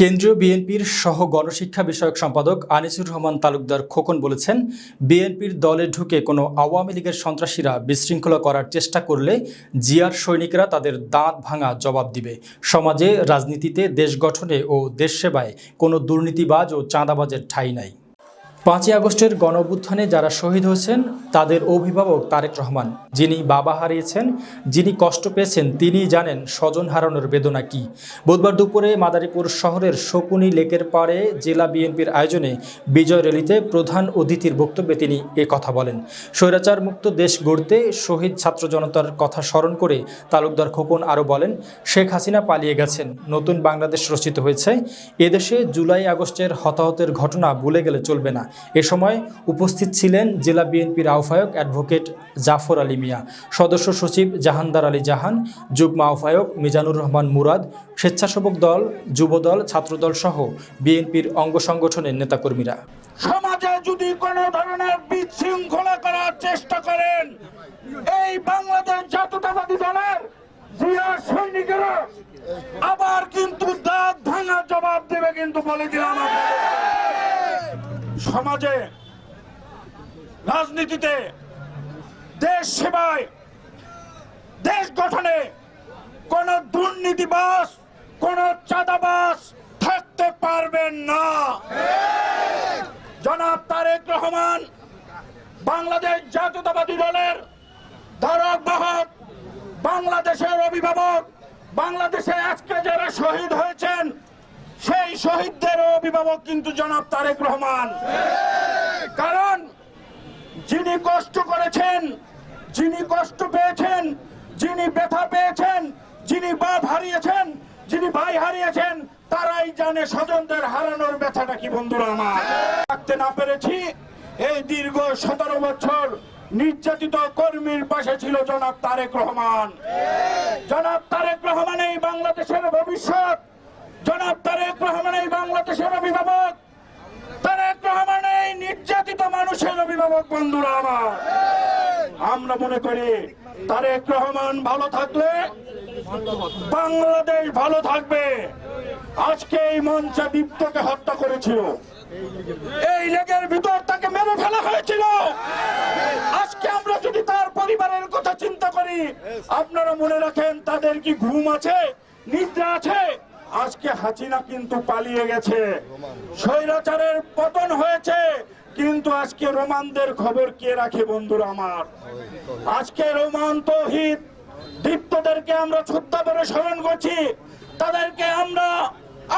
কেন্দ্রীয় বিএনপির সহ গণশিক্ষা বিষয়ক সম্পাদক আনিসুর রহমান তালুকদার খোকন বলেছেন, বিএনপির দলে ঢুকে কোনো আওয়ামী লীগের সন্ত্রাসীরা বিশৃঙ্খলা করার চেষ্টা করলে জিয়ার সৈনিকরা তাদের দাঁত ভাঙা জবাব দিবে। সমাজে, রাজনীতিতে, দেশ গঠনে ও দেশ সেবায় কোনো দুর্নীতিবাজ ও চাঁদাবাজের ঠাঁই নাই। পাঁচই আগস্টের গণ অভ্যুত্থানে যারা শহীদ হয়েছেন, তাদের অভিভাবক তারেক রহমান। যিনি বাবা হারিয়েছেন, যিনি কষ্ট পেয়েছেন তিনি জানেন স্বজন হারানোর বেদনা কি। বুধবার দুপুরে মাদারীপুর শহরের শকুনি লেকের পাড়ে জেলা বিএনপির আয়োজনে বিজয় র্যালিতে প্রধান অতিথির বক্তব্যে তিনি এ কথা বলেন। স্বৈরাচার মুক্ত দেশ গড়তে শহীদ ছাত্র জনতার কথা স্মরণ করে তালুকদার খোকন আরও বলেন, শেখ হাসিনা পালিয়ে গেছেন, নতুন বাংলাদেশ রচিত হয়েছে। এদেশে জুলাই আগস্টের হতাহতের ঘটনা ভুলে গেলে চলবে না। এ সময় উপস্থিত ছিলেন জেলা বিএনপির আহ্বায়ক অ্যাডভোকেট জাফর আলী মিয়া, সদস্য সচিব জাহানদার আলী জাহান, যুগ্ম আহ্বায়ক মিজানুর রহমান মুরাদ, স্বেচ্ছাসেবক দল, যুবদল, ছাত্রদল সহ বিএনপির অঙ্গ সংগঠনের নেতাকর্মীরা সমাজে যদি কোন ধরনের বিশৃঙ্খলা করার চেষ্টা করেন, এই বাংলাদেশ জাতীয়তাবাদী দলের জিয়া সৈনিকেরা আবার কিন্তু দাঁত ভাঙা জবাব দেবে কিন্তু বলে দিলাম। সমাজে, রাজনীতিতে, দেশ সেবায়, দেশ গঠনে কোন দুর্নীতিবাস কোন চাঁদাবাস থাকতে পারবেন না। জনাব তারেক রহমান, বাংলাদেশ জাতীয়তাবাদী দলের ধারক বাহক, বাংলাদেশের অভিভাবক, বাংলাদেশে আজকে যারা শহীদ হয়েছেন সেই শহীদদের অভিভাবক কিন্তু জনাব তারেক রহমান। কারণ যিনি কষ্ট করেছেন, যিনি কষ্ট পেয়েছেন, যিনি ব্যথা পেয়েছেন, যিনি বাপ হারিয়েছেন, যিনি ভাই হারিয়েছেন, তারাই জানে স্বজনদের হারানোর ব্যথাটা কি বন্ধুরা আমার। থাকতে না পেরেছি, এই দীর্ঘ সতেরো বছর নির্যাতিত কর্মীর পাশে ছিল জনাব তারেক রহমান। জনাব তারেক রহমান এই বাংলাদেশের ভবিষ্যৎ জনাব তারেক রহমান এই বাংলাদেশের অভিভাবক। তারেক রহমান এই নির্যাতিত মানুষের অভিভাবক বন্ধুরা আমার। আমরা মনে করি তারেক রহমান ভালো থাকলে বাংলাদেশ ভালো থাকবে। আজকে এই মঞ্চে দীপ্তকে হত্যা করেছিল। এই লেগের ভিতর তাকে মেরে ফেলা হয়েছিল। আজকে আমরা যদি তার পরিবারের কথা চিন্তা করি, আপনারা মনে রাখেন তাদের কি ঘুম আছে, নিদ্রা আছে? আজকে হাসিনা কিন্তু পালিয়ে গেছে। স্বৈরাচারের পতন হয়েছে, কিন্তু আজকে রোমানদের খবর কে রাখে বন্ধুরা আমার? আজকে রোমান তৌহিদ, দীপ্তদেরকে আমরা শ্রদ্ধা করে স্মরণ করছি, তাদেরকে আমরা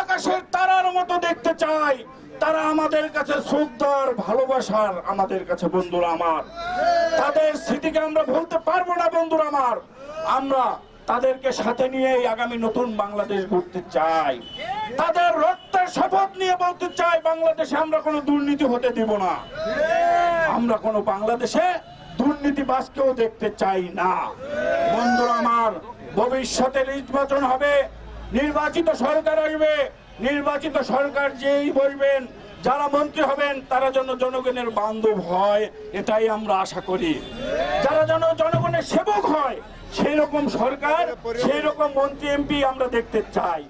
আকাশের তারার মতো দেখতে চাই। তারা আমাদের কাছে শ্রদ্ধার ভালোবাসার আমাদের কাছে বন্ধুরা আমার। তাদের স্মৃতিকে আমরা ভুলতে পারব না বন্ধুরা আমার। আমরা তাদেরকে সাথে নিয়ে আগামী নতুন বাংলাদেশ গড়তে চাই। তাদের রক্তের শপথ নিয়ে বলতে চাই, বাংলাদেশে আমরা কোনো দুর্নীতি হতে দিব না। আমরা কোনো বাংলাদেশে দুর্নীতিবাজকেও দেখতে চাই না। বন্ধুরা আমার ভবিষ্যতে নির্বাচন হবে, নির্বাচিত সরকার আসবে, নির্বাচিত সরকার যেই বলবেন, যারা মন্ত্রী হবেন, তারা যেন জনগণের বান্ধব হয়, এটাই আমরা আশা করি। যারা যেন জনগণের সেবক হয় সেই রকম সরকার সেই রকম মন্ত্রী এমপি আমরা দেখতে চাই।